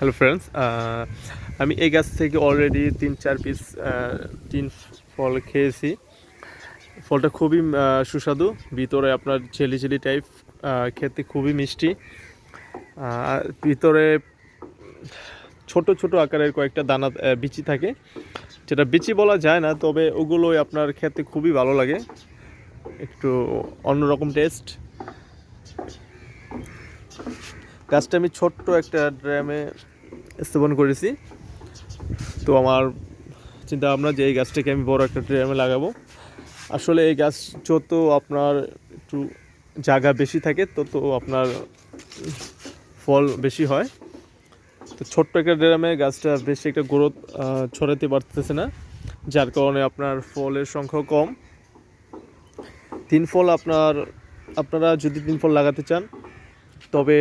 Hello friends আমি এই গাছ থেকে অলরেডি তিন, চার পিস তিন ফল খেয়েছি। ফলটা খুবই সুস্বাদু। ভিতরে আপনার ছেলি ছেলি টাইপ খেতে খুবই মিষ্টি। ভিতরে ছোট ছোট আকারের কয়েকটা দানা বিচি থাকে। যেটা বিচি বলা যায় না, তবে ওগুলোই আপনার খেতে খুবই ভালো লাগে। একটু অন্যরকম টেস্ট গাছটা আমি ছোট্ট একটা ড্রামে স্থাপন করেছি। তো আমার চিন্তা ভাবনা যে এই গাছটাকে আমি বড় একটা ড্রামে লাগাবো। আসলে এই গাছ যত আপনার একটু জায়গা বেশি থাকে, তত আপনার ফল বেশি হয়। তো ছোট্ট একটা ড্রামে গাছটা বেশি একটা গ্রোথ ছড়াতে পারতেছে না, যার কারণে আপনার ফলের সংখ্যা কম। তিন ফল আপনার, আপনারা যদি তিন ফল লাগাতে চান তবে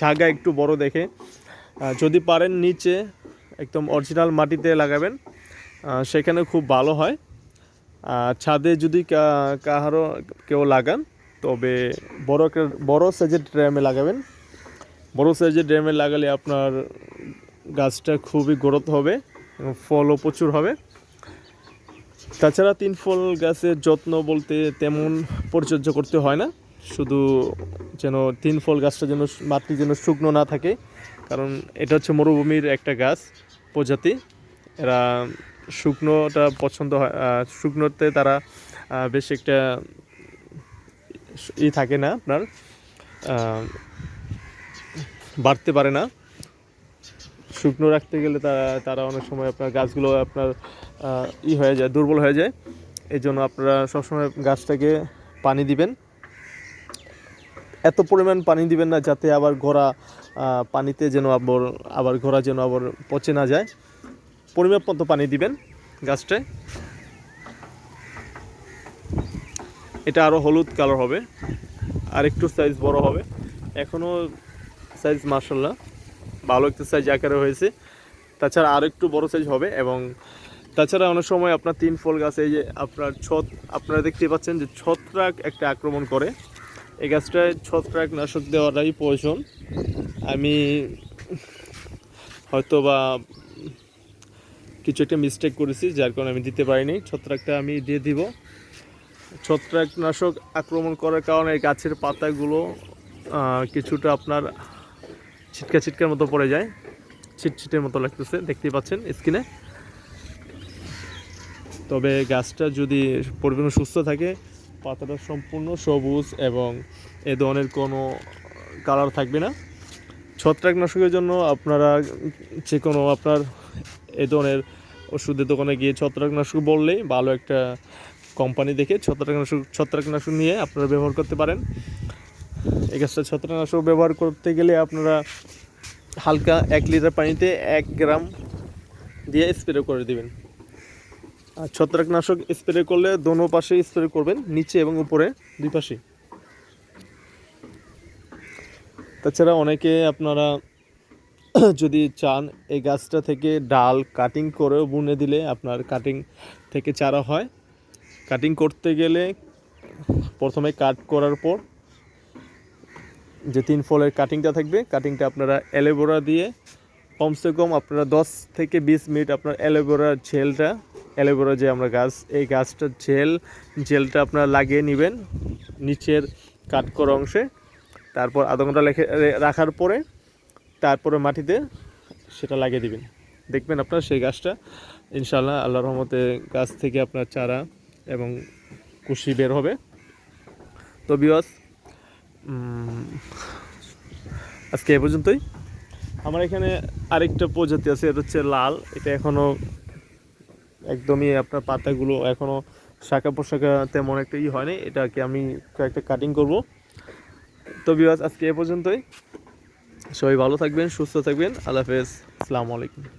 জায়গা একটু বড় দেখে। যদি পারেন নিচে একদম অরিজিনাল মাটিতে লাগাবেন সেখানে খুব ভালো হয়। আর ছাদে যদি কাহারও কেউ লাগান, তবে বড় বড় সাইজের ড্রামে লাগাবেন। বড় সাইজের ড্রামে লাগালে আপনার গাছটা খুবই গ্রোথ হবে ফলও প্রচুর হবে। তাছাড়া তিন ফল গাছের যত্ন বলতে তেমন পরিচর্যা করতে হয় না। শুধু যেন তিন ফল গাছটা যেন মাটি যেন শুকনো না থাকে, কারণ এটা হচ্ছে মরুভূমির একটা গাছ প্রজাতি। এরা শুকনোটা পছন্দ হয় শুকনোতে তারা বেশ একটা ই থাকে না আপনার বাড়তে পারে না। শুকনো রাখতে গেলে তারা তারা অনেক সময় আপনার গাছগুলো আপনার ই হয়ে যায়, দুর্বল হয়ে যায়। এই জন্য আপনারা সবসময় গাছটাকে পানি দিবেন। এত পরিমাণ পানি দিবেন না যাতে আবার ঘোড়া পানিতে যেন আবার আবার ঘোড়া যেন আবার পচে না যায়। পরিমাপ মতো পানি দিবেন গাছটায়। এটা আরও হলুদ কালার হবে, আর একটু সাইজ বড় হবে। এখনও সাইজ মার্শাল্লাহ ভালো একটা সাইজ আকারে হয়েছে। তাছাড়া আর একটু বড় সাইজ হবে এবং তাছাড়া অনেক সময় আপনার তিন ফল গাছে যে আপনার ছত, আপনারা দেখতে পাচ্ছেন যে ছত্রাক একটা আক্রমণ করে। এই গাছটায় ছত্রাক নাশক দেওয়াটাই প্রয়োজন। আমি হয়তো বা কিছু একটা মিস্টেক করেছি, যার কারণে আমি দিতে পারিনি। ছত্রাকটা আমি দিয়ে দিব। ছত্রাকনাশক আক্রমণ করার কারণে এই গাছের পাতাগুলো কিছুটা আপনার ছিটকা ছিটকার মতো পড়ে যায়। ছিটছিটের মতো লাগতেছে, দেখতেই পাচ্ছেন স্কিনে তবে গাছটা যদি পরিপূর্ণ সুস্থ থাকে পাতাটা সম্পূর্ণ সবুজ এবং এ ধরনের কোনো কালার থাকবে না। ছত্রাকনাশকের জন্য আপনারা যে কোনো আপনার এ ধরনের ওষুধের দোকানে গিয়ে ছত্রাকনাশক বললেই ভালো একটা কোম্পানি দেখে ছত্রাকনাশক ছত্রাকনাশক নিয়ে আপনারা ব্যবহার করতে পারেন। এই গাছটা ছত্রাকনাশক ব্যবহার করতে গেলে আপনারা হালকা এক লিটার পানিতে এক গ্রাম দিয়ে স্প্রে করে দিবেন। ছত্রাকনাশক স্প্রে করলে দোনো পাশে স্প্রে করবেন, নিচে এবং উপরে, দুই পাশে তাছাড়া অনেকে আপনারা যদি চান, এই গাছটা থেকে ডাল কাটিং করেও বুনে দিলে আপনার কাটিং থেকে চারা হয়। কাটিং করতে গেলে প্রথমে কাট করার পর যে তিন ফলের কাটিংটা থাকবে কাটিংটা আপনারা অ্যালোভেরা দিয়ে, কমসে কম আপনারা দশ থেকে বিশ মিনিট আপনার অ্যালোভেরার জেলটা অ্যালোভেরা যে আমরা গাছ, এই গাছটার জেল, জেলটা আপনারা লাগিয়ে নেবেন নিচের কাট করা অংশে। তারপর আধা ঘণ্টা লেখে রাখার পরে তারপরে মাটিতে সেটা লাগিয়ে দিবেন। দেখবেন আপনার সেই গাছটা ইনশাল্লাহ আল্লাহ রহমতে গাছ থেকে আপনার চারা এবং কুশি বের হবে। তো বিয়স আজকে এ পর্যন্তই। আমার এখানে আরেকটা প্রজাতি আছে, এটা হচ্ছে লাল, এটা এখনও একদমই আপনার পাতাগুলো এখনও শাখা পোশাখা তেমন একটা ই হয়নি। এটাকে আমি কয়েকটা কাটিং করব। তো বিবাস আজকে এ পর্যন্তই। সবাই ভালো থাকবেন, সুস্থ থাকবেন। আল্লাহ হাফেজ। আসসালামু আলাইকুম।